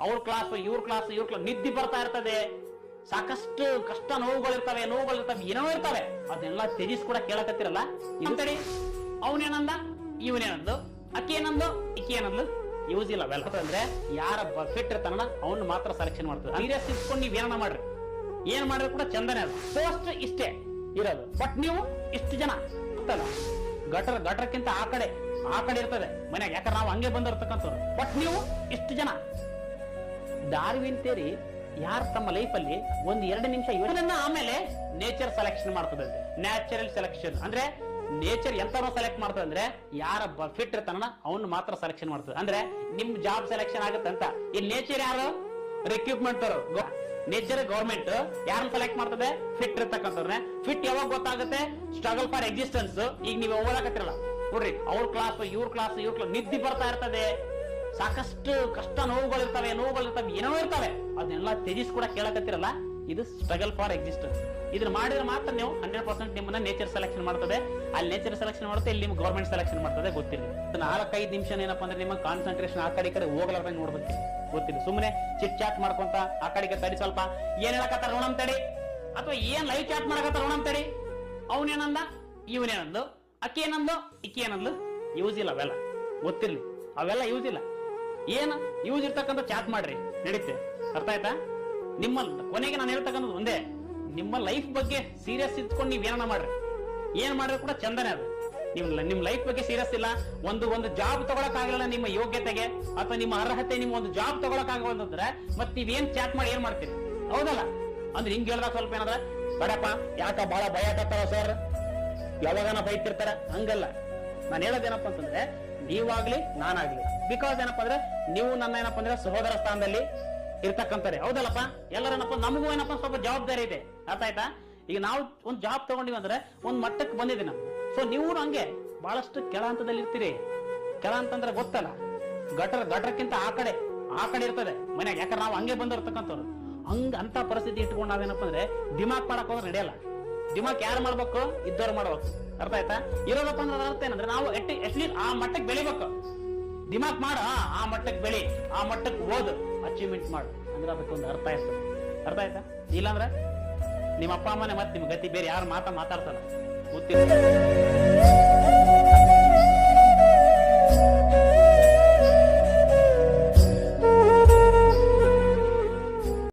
ಅವ್ರ ಕ್ಲಾಸ್ ಇವ್ರ ಕ್ಲಾಸ್ ಇವ್ರ ಕ್ಲಾಸ್ ನಿದ್ದೆ ಬರ್ತಾ ಇರ್ತದೆ. ಸಾಕಷ್ಟು ಕಷ್ಟ ನೋವುಗಳಿರ್ತವೆ ನೋವುಗಳಿರ್ತವೆ, ಏನೋ ಇರ್ತವೆ. ಅದನ್ನೆಲ್ಲ ತ್ಯಜಿಸ್ ಕೂಡ ಕೇಳಕತ್ತಿರಲ್ಲ. ಇಂತಡಿ ಅವನೇನಂದ? ಇವನೇನಂದು? ಅಕ್ಕಿ ಏನಂದು? ಇಕ್ಕಿ ಏನಂದು? ಯೂಸ್ ಇಲ್ಲ. ಅವೆಲ್ಲ ಅಂದ್ರೆ ಯಾರ ಫಿಟ್ ಇರ್ತಾನ ಅವ್ನು ಮಾತ್ರ ಸೆಲೆಕ್ಷನ್ ಮಾಡ್ತದೆ. ಸೀರಿಯಸ್ ಇಟ್ಕೊಂಡು ನೀವ್ ಏನ ಮಾಡ್ರಿ. ಏನ್ ಮಾಡ್ರಿ ಕೂಡ ಚಂದನೆ ಅದು. ಪೋಸ್ಟ್ ಇಷ್ಟೇ ಇರೋದು. ಬಟ್ ನೀವು ಇಷ್ಟು ಜನ ಗಟರ್, ಗಟರ್ಕ್ಕಿಂತ ಆ ಕಡೆ ಆ ಕಡೆ ಇರ್ತದೆ. ಮನ್ಯಾಗ ಯಾಕಂದ್ರೆ ನಾವು ಹಂಗೆ ಬಂದಿರ್ತಕ್ಕಂಥವ್ರು. ಬಟ್ ನೀವು ಇಷ್ಟು ಜನ. ಡಾರ್ವಿನ್ ತೇರಿ ಯಾರು ತಮ್ಮ ಲೈಫಲ್ಲಿ ಒಂದ್ ಎರಡು ನಿಮಿಷ ಯೋಚನೆ ಆಮೇಲೆ ನೇಚರ್ ಸೆಲೆಕ್ಷನ್ ಮಾಡ್ತದೆ ನ್ಯಾಚುರಲ್ ಸೆಲೆಕ್ಷನ್ ಅಂದ್ರೆ ನೇಚರ್ ಎಂತನೋ ಸೆಲೆಕ್ಟ್ ಮಾಡ್ತದೆ ಅಂದ್ರೆ ಯಾರ ಫಿಟ್ ಇರ್ತಾನ ಅವ್ನು ಮಾತ್ರ ಸೆಲೆಕ್ಷನ್ ಮಾಡ್ತದೆ. ಅಂದ್ರೆ ನಿಮ್ ಜಾಬ್ ಸೆಲೆಕ್ಷನ್ ಆಗುತ್ತೆ ಅಂತ. ಈ ನೇಚರ್ ಯಾರು? ರಿಕ್ರೂಟ್ಮೆಂಟ್ ನೇಚರ್ ಗೌರ್ಮೆಂಟ್ ಯಾರನ್ನ ಸೆಲೆಕ್ಟ್ ಮಾಡ್ತದೆ? ಫಿಟ್ ಇರ್ತಕ್ಕಂಥವ್ರನ್ನ ಫಿಟ್ ಯಾವಾಗ ಗೊತ್ತಾಗುತ್ತೆ? ಸ್ಟ್ರಗಲ್ ಫಾರ್ ಎಕ್ಸಿಸ್ಟೆನ್ಸ್ ಈಗ ನೀವು ಓದಾಕತ್ತಿರಲ್ಲ. ನೋಡ್ರಿ, ಅವ್ರ ಕ್ಲಾಸ್ ಇವ್ರ ಕ್ಲಾಸ್ ಇವ್ರ ಕ್ಲಾಸ್ ನಿದ್ದಿ ಬರ್ತಾ ಇರ್ತದೆ. ಸಾಕಷ್ಟು ಕಷ್ಟ ನೋವುಗಳಿರ್ತವೆ ನೋವುಗಳಿರ್ತವೆ, ಏನೋ ಇರ್ತವೆ. ಅದನ್ನೆಲ್ಲ ತ್ಯಜಿಸಿ ಕೂಡ ಕೇಳಕತ್ತಿರಲ್ಲ? ಇದು ಸ್ಟ್ರಗಲ್ ಫಾರ್ ಎಕ್ಸಿಸ್ಟೆನ್ಸ್ ಇದನ್ನ ಮಾಡಿದ್ರೆ ಮಾತ್ರ ನೀವು ಹಂಡ್ರೆಡ್ ಪರ್ಸೆಂಟ್ ನಿಮ್ಮನ್ನ ನೇಚರ್ ಸೆಲೆಕ್ಷನ್ ಮಾಡ್ತದೆ. ಅಲ್ಲಿ ನೇಚರ್ ಸೆಲೆಕ್ಷನ್ ಮಾಡುತ್ತೆ, ಇಲ್ಲಿ ನಿಮ್ಗೆ ಗೌರ್ಮೆಂಟ್ ಸೆಲೆಕ್ಷನ್ ಮಾಡ್ತದೆ, ಗೊತ್ತಿಲ್ಲ. ನಾಲ್ಕೈದು ನಿಮಿಷ ಏನಪ್ಪ ಅಂದ್ರೆ ನಿಮ್ಮ ಕಾನ್ಸಂಟ್ರೇಷನ್ ಆ ಕಡೆ ಕಡೆ ಹೋಗ್ಲಾರ್ದಂಗೆ ನೋಡ್ಬೇಕು. ಗೊತ್ತಿಲ್ಲ. ಸುಮ್ಮನೆ ಚಿಟ್ ಚಾಟ್ ಮಾಡ್ಕೊಂತ ಆ ಕಡೆಗೆ ತಡಿ ಸ್ವಲ್ಪ. ಏನ್ ಹೇಳಕತ್ತಾರ ನೋಡಮ್ ತಡಿ. ಅಥವಾ ಏನ್ ಲೈವ್ ಚಾಟ್ ಮಾಡಕತ್ತಾರ ನೋಡಮ್ ತಡಿ. ಅವನೇನಂದ? ಇವನೇನಂದು ಅಕ್ಕಿ ಏನಂದು ಇಕ್ಕಿ ಏನಂದು ಯೂಸ್ ಇಲ್ಲ ಅವೆಲ್ಲ. ಗೊತ್ತಿರ್ಲಿ. ಅವೆಲ್ಲ ಯೂಸ್ ಇಲ್ಲ. ಏನು? ಯೂಸ್ ಇರ್ತಕ್ಕಂಥ ಚಾಟ್ ಮಾಡ್ರಿ. ನಡೀತೆ. ಅರ್ಥ ಆಯ್ತಾ? ನಿಮ್ಮ ಕೊನೆಗೆ ನಾನು ಹೇಳ್ತಕ್ಕಂಥದ್ದು ಒಂದೇ. ನಿಮ್ಮ ಲೈಫ್ ಬಗ್ಗೆ ಸೀರಿಯಸ್ ಇದ್ಕೊಂಡು ನೀವ್ ಏನಾರ ಮಾಡ್ರಿ. ಏನ್ ಮಾಡ್ರಿ ಕೂಡ ಚಂದನೆ ಅದು. ನಿಮ್ ನಿಮ್ ಲೈಫ್ ಬಗ್ಗೆ ಸೀರಿಯಸ್ ಇಲ್ಲ. ಒಂದು ಒಂದು ಜಾಬ್ ತಗೊಳಕ್ ಆಗಲ್ಲ ನಿಮ್ಮ ಯೋಗ್ಯತೆಗೆ, ಅಥವಾ ನಿಮ್ಮ ಅರ್ಹತೆ ನಿಮ್ಮ ಒಂದು ಜಾಬ್ ತಗೊಳಕ್ ಆಗವಂತಂದ್ರೆ ಮತ್ ನೀವೇನ್ ಚಾಟ್ ಮಾಡಿ ಏನ್ ಮಾಡ್ತೀರಿ? ಹೌದಲ್ಲ? ಅಂದ್ರೆ ಹಿಂಗ್ ಹೇಳ್ದಾಗ ಸ್ವಲ್ಪ ಏನಾದ್ರೆ, ಬಡಪ್ಪ, ಯಾಕ ಬಹಳ ಭಯ ಸರ್ ಯಾವಾಗನ ಬೈತಿರ್ತಾರ? ಹಂಗಲ್ಲ. ನಾನು ಹೇಳೋದೇನಪ್ಪ ಅಂತಂದ್ರೆ, ನೀವಾಗ್ಲಿ, ನಾನಾಗ್ಲಿ. ಬಿಕಾಸ್ ಏನಪ್ಪಾ ಅಂದ್ರೆ, ನೀವು ನನ್ನ ಏನಪ್ಪಾ ಅಂದ್ರೆ ಸಹೋದರ ಸ್ಥಾನದಲ್ಲಿ ಇರ್ತಕ್ಕಂತಾರೆ ಹೌದಲ್ಲಪ್ಪ? ಎಲ್ಲರೇನಪ್ಪ ನಮಗೂ ಏನಪ್ಪ ಸ್ವಲ್ಪ ಜವಾಬ್ದಾರಿ ಇದೆ. ಅರ್ಥ ಆಯ್ತಾ? ಈಗ ನಾವು ಒಂದು ಜಾಬ್ ತಗೊಂಡಿವಿ ಅಂದ್ರೆ ಒಂದ್ ಮಟ್ಟಕ್ಕೆ ಬಂದಿದೆ ಸೊ ನೀವು ಹಂಗೆ ಬಹಳಷ್ಟು ಕೆಳ ಹಂತದಲ್ಲಿ ಇರ್ತೀರಿ. ಕೆಳ ಅಂತಂದ್ರೆ ಗೊತ್ತಲ್ಲ. ಗಟರ್, ಗಟರ್ಕ್ಕಿಂತ ಆ ಕಡೆ ಆ ಕಡೆ ಇರ್ತದೆ. ಮನ್ಯಾಗ ಯಾಕಂದ್ರೆ ನಾವು ಹಂಗೆ ಬಂದಿರ್ತಕ್ಕಂಥವ್ರು ಹಂಗ ಅಂತ ಪರಿಸ್ಥಿತಿ ಇಟ್ಕೊಂಡು ನಾವೇನಪ್ಪ ಅಂದ್ರೆ ದಿಮಾಗ್ ಮಾಡಕ್ ಹೋದ್ರೆ ನಡೆಯಲ್ಲ. ದಿಮಾಕ್ ಯಾರು ಮಾಡ್ಬೇಕು? ಇದ್ದವ್ರು ಮಾಡ್ಬೇಕು. ಅರ್ಥ ಆಯ್ತಾ? ಇರೋದಪ್ಪ ಅಂದ್ರೆ ಅರ್ಥ ಏನಂದ್ರೆ ನಾವು ಎಟ್ ಅಟ್ಲೀಸ್ಟ್ ಆ ಮಟ್ಟಕ್ಕೆ ಬೆಳಿಬೇಕು. ದಿಮಾಕ್ ಮಾಡ, ಆ ಮಟ್ಟಕ್ಕೆ ಬೆಳಿ, ಆ ಮಟ್ಟಕ್ಕೆ ಓದು ಅಚೀವ್ಮೆಂಟ್ ಮಾಡು. ಅಂದ್ರೆ ಅದಕ್ಕೊಂದು ಅರ್ಥ ಆಯ್ತು. ಅರ್ಥ ಆಯ್ತಾ? ಇಲ್ಲಾಂದ್ರೆ ನಿಮ್ಮ ಅಪ್ಪ ಅಮ್ಮನೆ ಮತ್ತೆ ನಿಮ್ಮ ಗತಿ ಬೇರೆ ಯಾರು ಮಾತಾ ಮಾತಾಡ್ತಾರ ಗೊತ್ತಿಲ್ಲ.